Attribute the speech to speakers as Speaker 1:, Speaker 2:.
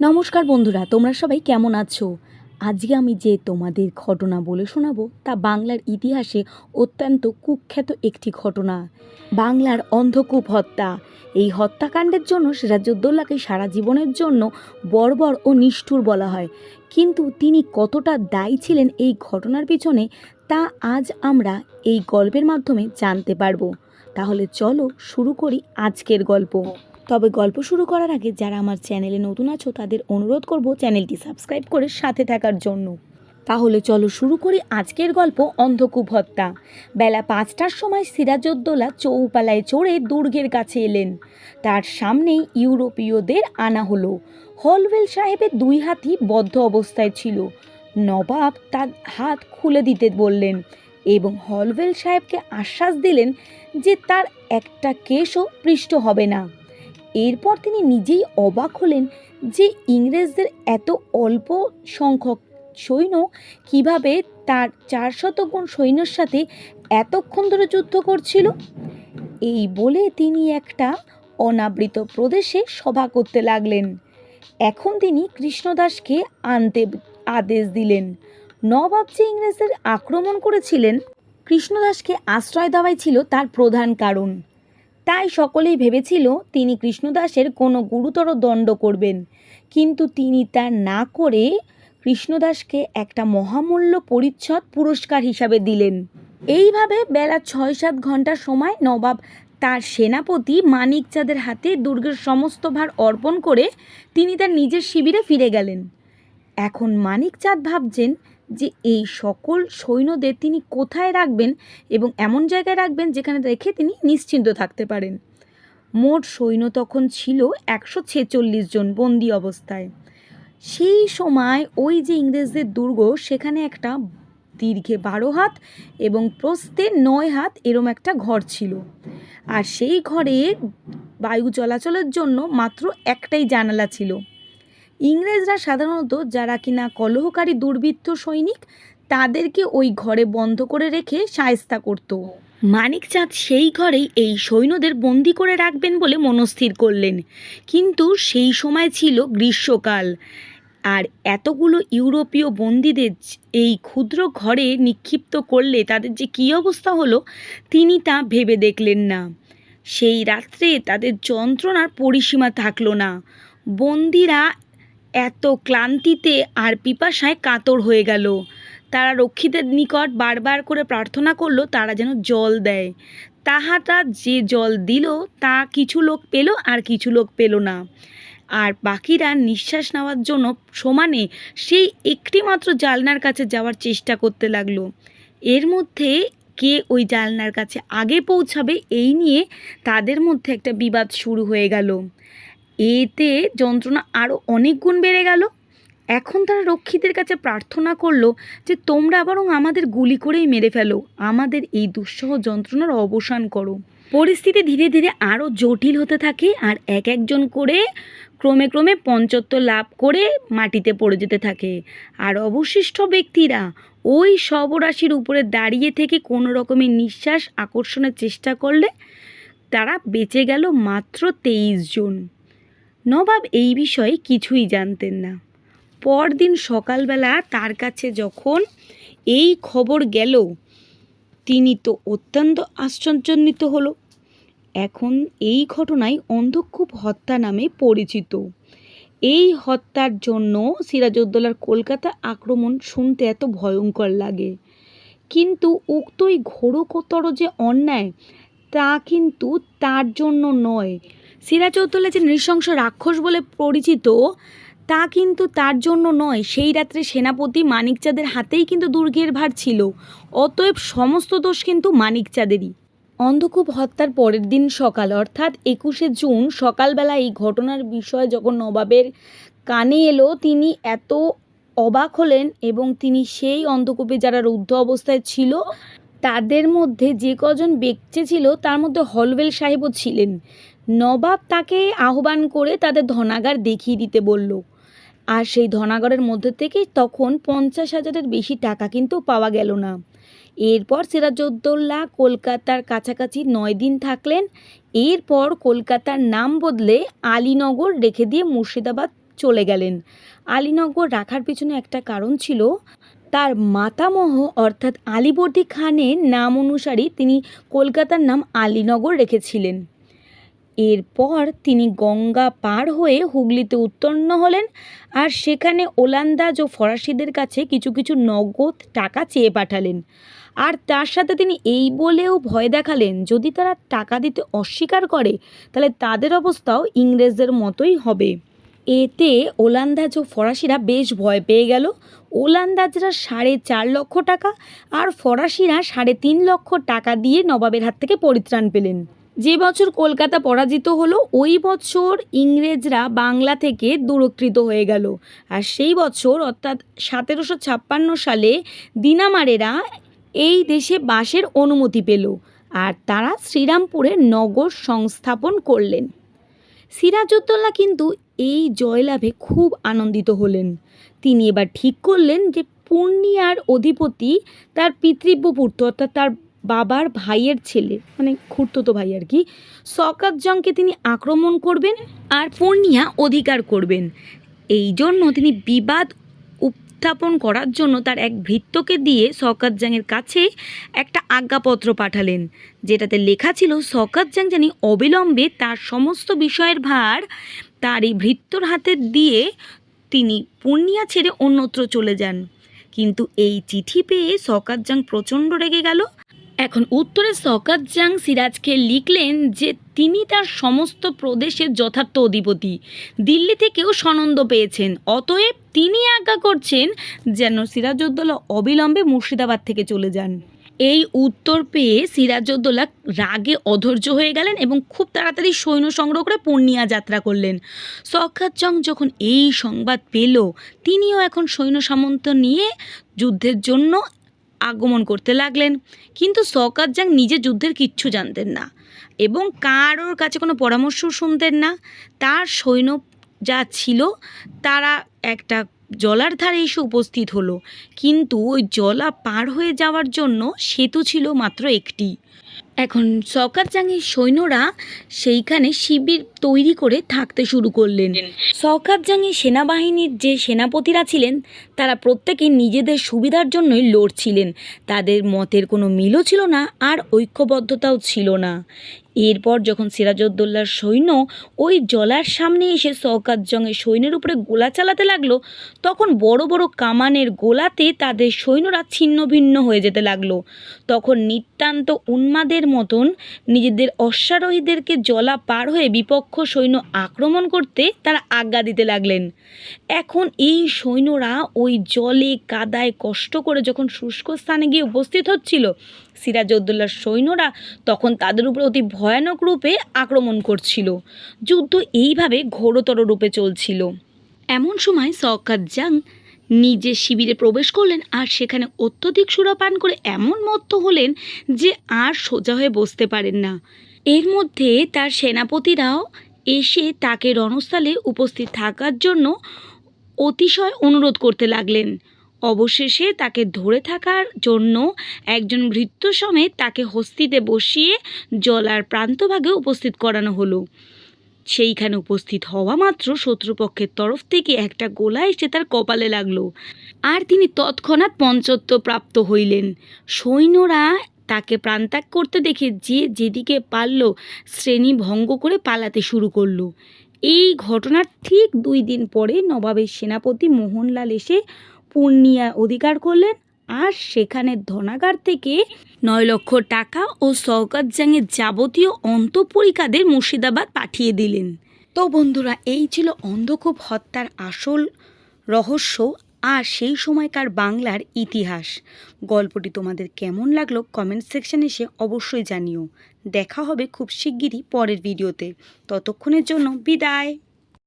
Speaker 1: নমস্কার বন্ধুরা, তোমরা সবাই কেমন আছো? আজকে আমি যে তোমাদের ঘটনা বলে শোনাবো, তা বাংলার ইতিহাসে অত্যন্ত কুখ্যাত একটি ঘটনা। বাংলার অন্ধকূপ হত্যা। এই হত্যাকাণ্ডের জন্য সিরাজউদ্দৌলাকে সারা জীবনের জন্য বর্বর ও নিষ্ঠুর বলা হয়। কিন্তু তিনি কতটা দায়ী ছিলেন এই ঘটনার পিছনে, তা আজ আমরা এই গল্পের মাধ্যমে জানতে পারব। তাহলে চলো শুরু করি আজকের গল্প। তবে গল্প শুরু করার আগে যারা আমার চ্যানেলে নতুন আছো, তাদের অনুরোধ করব চ্যানেলটি সাবস্ক্রাইব করে সাথে থাকার জন্য। তাহলে চলো শুরু করি আজকের গল্প অন্ধকূপ হত্যা। বেলা পাঁচটার সময় সিরাজউদ্দৌলা চৌপালায় চড়ে দুর্গের কাছে এলেন। তার সামনেই ইউরোপীয়দের আনা হলো। হলওয়েল সাহেবের দুই হাতই বদ্ধ অবস্থায় ছিল। নবাব তার হাত খুলে দিতে বললেন এবং হলওয়েল সাহেবকে আশ্বাস দিলেন যে তার একটা কেশও পৃষ্ঠ হবে না। এরপর তিনি নিজেই অবাক হলেন যে ইংরেজদের এত অল্প সংখ্যক সৈন্য কীভাবে তার চারশত গুণ সৈন্যের সাথে এতক্ষণ ধরে যুদ্ধ করছিল? এই বলে তিনি একটা অনাবৃত প্রদেশে সভা করতে লাগলেন। এখন তিনি কৃষ্ণদাসকে আনতে আদেশ দিলেন। নবাব যে ইংরেজদের আক্রমণ করেছিলেন, কৃষ্ণদাসকে আশ্রয় দেওয়াই ছিল তার প্রধান কারণ। তাই সকলেই ভেবেছিল তিনি কৃষ্ণদাসের কোনো গুরুতর দণ্ড করবেন। কিন্তু তিনি তা না করে কৃষ্ণদাসকে একটা মহামূল্য পরিচ্ছদ পুরস্কার হিসাবে দিলেন। এইভাবে বেলা ছয় সাত ঘণ্টা সময় নবাব তার সেনাপতি মানিক চাঁদের হাতে দুর্গের সমস্ত ভার অর্পণ করে তিনি তার নিজের শিবিরে ফিরে গেলেন। এখন মানিক চাঁদ ভাবছেন যে এই সকল সৈন্যদের তিনি কোথায় রাখবেন এবং এমন জায়গায় রাখবেন যেখানে রেখে তিনি নিশ্চিন্ত থাকতে পারেন। মোট সৈন্য তখন ছিল একশো ছেচল্লিশ জন বন্দি অবস্থায়। সেই সময় ওই যে ইংরেজদের দুর্গ, সেখানে একটা দীর্ঘে বারো হাত এবং প্রস্থে নয় হাত এরম একটা ঘর ছিল। আর সেই ঘরে বায়ু চলাচলের জন্য মাত্র একটাই জানালা ছিল। ইংরেজরা সাধারণত যারা কিনা কলহকারী দুর্বৃত্ত সৈনিক, তাদেরকে ওই ঘরে বন্ধ করে রেখে সায়স্তা করত। মানিকচাঁদ সেই ঘরেই এই সৈন্যদের বন্দি করে রাখবেন বলে মনস্থির করলেন। কিন্তু সেই সময় ছিল গ্রীষ্মকাল। আর এতগুলো ইউরোপীয় বন্দীদের এই ক্ষুদ্র ঘরে নিক্ষিপ্ত করলে তাদের যে কী অবস্থা হলো, তিনি তা ভেবে দেখলেন না। সেই রাত্রে তাদের যন্ত্রণার পরিসীমা থাকল না। বন্দিরা এত ক্লান্তিতে আর পিপাসায় কাতর হয়ে গেল। তারা রক্ষীদের নিকট বারবার করে প্রার্থনা করল, তারা যেন জল দেয়। তাহাটা যে জল দিল, তা কিছু লোক পেল আর কিছু লোক পেল না। আর বাকিরা নিঃশ্বাস নেওয়ার জন্য সমানে সেই একটি মাত্র জালনার কাছে যাওয়ার চেষ্টা করতে লাগল। এর মধ্যে কে ওই জালনার কাছে আগে পৌঁছাবে, এই নিয়ে তাদের মধ্যে একটা বিবাদ শুরু হয়ে গেল। এতে যন্ত্রণা আরও অনেক গুণ বেড়ে গেল। এখন তারা রক্ষীদের কাছে প্রার্থনা করল যে, তোমরা বরং আমাদের গুলি করেই মেরে ফেলো। আমাদের এই দুঃসহ যন্ত্রণার অবসান করো। পরিস্থিতি ধীরে ধীরে আরও জটিল হতে থাকে আর এক একজন করে ক্রমে ক্রমে পঞ্চত্ব লাভ করে মাটিতে পড়ে যেতে থাকে। আর অবশিষ্ট ব্যক্তিরা ওই শবরাশির উপরে দাঁড়িয়ে থেকে কোনো রকমের নিঃশ্বাস আকর্ষণের চেষ্টা করলে তারা বেঁচে গেল মাত্র তেইশ জন। নবাব এই বিষয়ে কিছুই জানতেন না। পরদিন সকালবেলা তার কাছে যখন এই খবর গেল, তিনি তো অত্যন্ত আশ্চর্যান্বিত হলো। এখন এই ঘটনায় অন্ধকূপ হত্যা নামে পরিচিত। এই হত্যার জন্য সিরাজউদ্দৌলার কলকাতা আক্রমণ শুনতে এত ভয়ঙ্কর লাগে। কিন্তু উক্তই ঘোরকতর যে অন্যায়, তা কিন্তু তার জন্য নয়। সিরাজউদ্দৌলা যে নৃশংস রাক্ষস বলে পরিচিত, তা কিন্তু তার জন্য নয়। সেই রাত্রে সেনাপতি মানিকচাঁদের হাতেই কিন্তু দুর্গের ভার ছিল। অতএব সমস্ত দোষ কিন্তু মানিকচাঁদেরই। অন্ধকূপ হত্যার পরের দিন সকাল, অর্থাৎ একুশে জুন, সকালবেলা এই ঘটনার বিষয় যখন নবাবের কানে এলো, তিনি এত অবাক হলেন এবং তিনি সেই অন্ধকূপে যারা রুদ্ধ অবস্থায় ছিল, তাদের মধ্যে যে কজন বেঁচে ছিল, তার মধ্যে হলওয়েল সাহেবও ছিলেন। নবাব তাকে আহ্বান করে তাদের ধনাগার দেখিয়ে দিতে বলল। আর সেই ধনাগরের মধ্যে থেকে তখন পঞ্চাশ হাজারের বেশি টাকা কিন্তু পাওয়া গেল না। এরপর সিরাজউদ্দৌল্লা কলকাতার কাছাকাছি নয় দিন থাকলেন। এরপর কলকাতার নাম বদলে আলীনগর রেখে দিয়ে মুর্শিদাবাদ চলে গেলেন। আলীনগর রাখার পিছনে একটা কারণ ছিল, তার মাতামহ অর্থাৎ আলীবর্দী খানের নাম অনুসারে তিনি কলকাতার নাম আলীনগর রেখেছিলেন। এরপর তিনি গঙ্গা পার হয়ে হুগলিতে উত্তন্ন হলেন আর সেখানে ওলান্দাজ ও ফরাসিদের কাছে কিছু কিছু নগদ টাকা চেয়ে পাঠালেন। আর তার সাথে তিনি এই বলেও ভয় দেখালেন, যদি তারা টাকা দিতে অস্বীকার করে, তাহলে তাদের অবস্থাও ইংরেজদের মতোই হবে। এতে ওলান্দাজ ও ফরাসিরা বেশ ভয় পেয়ে গেল। ওলান্দাজরা সাড়ে চার লক্ষ টাকা আর ফরাসিরা সাড়ে তিন লক্ষ টাকা দিয়ে নবাবের হাত থেকে পরিত্রাণ পেলেন। যে বছর কলকাতা পরাজিত হলো, ওই বছর ইংরেজরা বাংলা থেকে দূরকৃত হয়ে গেল। আর সেই বছর, অর্থাৎ সতেরোশো ছাপ্পান্ন সালে, দিনামারেরা এই দেশে বাসের অনুমতি পেল আর তারা শ্রীরামপুরে নগর সংস্থাপন করলেন। সিরাজউদ্দৌলা কিন্তু এই জয়লাভে খুব আনন্দিত হলেন। তিনি এবার ঠিক করলেন যে পূর্ণিয়ার অধিপতি তার পিতৃব্য পুত্র অর্থাৎ তার বাবার ভাইয়ের ছেলে মানে খুঁড়তো ভাই আর কি। সকাত জংকে তিনি আক্রমণ করবেন আর পূর্ণিয়া অধিকার করবেন। এই জন্য তিনি বিবাদ উত্থাপন করার জন্য তার এক ভৃত্যকে দিয়ে শওকত জাংয়ের কাছে একটা আজ্ঞাপত্র পাঠালেন, যেটাতে লেখা ছিল শওকত জাং জানি অবিলম্বে তার সমস্ত বিষয়ের ভার তার এই ভৃত্যর হাতে দিয়ে তিনি পূর্ণিয়া ছেড়ে অন্যত্র চলে যান। কিন্তু এই চিঠি পেয়ে শওকত জাং প্রচণ্ড রেগে গেল এখন উত্তরে শওকত জাং সিরাজকে লিখলেন যে তিনি তার সমস্ত প্রদেশের যথার্থ অধিপতি। দিল্লি থেকেও সনন্দ পেয়েছেন। অতএব তিনি আজ্ঞা করছেন যেন সিরাজউদ্দৌলা অবিলম্বে মুর্শিদাবাদ থেকে চলে যান। এই উত্তর পেয়ে সিরাজউদ্দৌলা রাগে অধৈর্য হয়ে গেলেন এবং খুব তাড়াতাড়ি সৈন্য সংগ্রহ করে পূর্ণিয়া যাত্রা করলেন। সখাত যখন এই সংবাদ পেল, তিনিও এখন সৈন্য সামন্ত নিয়ে যুদ্ধের জন্য আগমন করতে লাগলেন। কিন্তু সকাত জাং নিজে যুদ্ধের কিচ্ছু জানতেন না এবং কারোর কাছে কোনো পরামর্শ শুনতেন না। তার সৈন্য যা ছিল, তারা একটা জলার ধারে এসে উপস্থিত হলো। কিন্তু ওই জলা পার হয়ে যাওয়ার জন্য সেতু ছিল মাত্র একটি। এখন সকার জাংয়ের সৈন্যরা সেইখানে শিবির তৈরি করে থাকতে শুরু করলেন। সকার জাংয়ের সেনাবাহিনীর যে সেনাপতিরা ছিলেন, তারা প্রত্যেকে নিজেদের সুবিধার জন্যই লড়ছিলেন। তাদের মতের কোনো মিলও ছিল না আর ঐক্যবদ্ধতাও ছিল না। এরপর যখন সিরাজউদ্দৌলার সৈন্য ওই জলার সামনে এসে সওকাত জংয়ের সৈন্যের উপরে গোলা চালাতে লাগল, তখন বড় বড় কামানের গোলাতে তাদের সৈন্যরা ছিন্ন ভিন্ন হয়ে যেতে লাগল। তখন নিতান্ত উন্মাদের মতন নিজেদের অশ্বারোহীদেরকে জলা পার হয়ে বিপক্ষ সৈন্য আক্রমণ করতে তারা আজ্ঞা দিতে লাগলেন। এখন এই সৈন্যরা ওই জলে কাদায় কষ্ট করে যখন শুষ্ক স্থানে গিয়ে উপস্থিত হচ্ছিল, সিরাজউদ্দৌলার সৈন্যরা তখন তাদের উপর অতি ভয়ানক রূপে আক্রমণ করছিল। যুদ্ধ এইভাবে ঘোরতর রূপে চলছিল। এমন সময় সকাত জাং নিজে শিবিরে প্রবেশ করলেন আর সেখানে অত্যধিক সুরাপান করে এমন মত্ত হলেন যে আর সোজা হয়ে বসতে পারেন না। এর মধ্যে তার সেনাপতিরাও এসে তাকে রণস্থলে উপস্থিত থাকার জন্য অতিশয় অনুরোধ করতে লাগলেন। অবশেষে তাকে ধরে থাকার জন্য একজন ভৃত্য সমেত তাকে হস্তিতে বসিয়ে জলার প্রান্তভাগে উপস্থিত করানো হলো। সেইখানে উপস্থিত হওয়া মাত্র শত্রুপক্ষের তরফ থেকে একটা গোলা এসে তার কপালে লাগল। আর তিনি তৎক্ষণাৎ পঞ্চত্ব প্রাপ্ত হইলেন। সৈন্যরা তাকে প্রাণত্যাগ করতে দেখে যে যেদিকে পারল শ্রেণি ভঙ্গ করে পালাতে শুরু করল। এই ঘটনার ঠিক দুই দিন পরে নবাবের সেনাপতি মোহনলাল এসে পূর্ণিয়া অধিকার করলেন আর সেখানে ধনাগার থেকে নয় লক্ষ টাকা ও শওকত জাংয়ের যাবতীয় অন্তঃপরিকাদের মুর্শিদাবাদ পাঠিয়ে দিলেন। তো বন্ধুরা, এই ছিল অন্ধকূপ হত্যার আসল রহস্য আর সেই সময়কার বাংলার ইতিহাস। গল্পটি তোমাদের কেমন লাগল কমেন্ট সেকশানে এসে অবশ্যই জানিও। দেখা হবে খুব শিগগিরই পরের ভিডিওতে। ততক্ষণের জন্য বিদায়।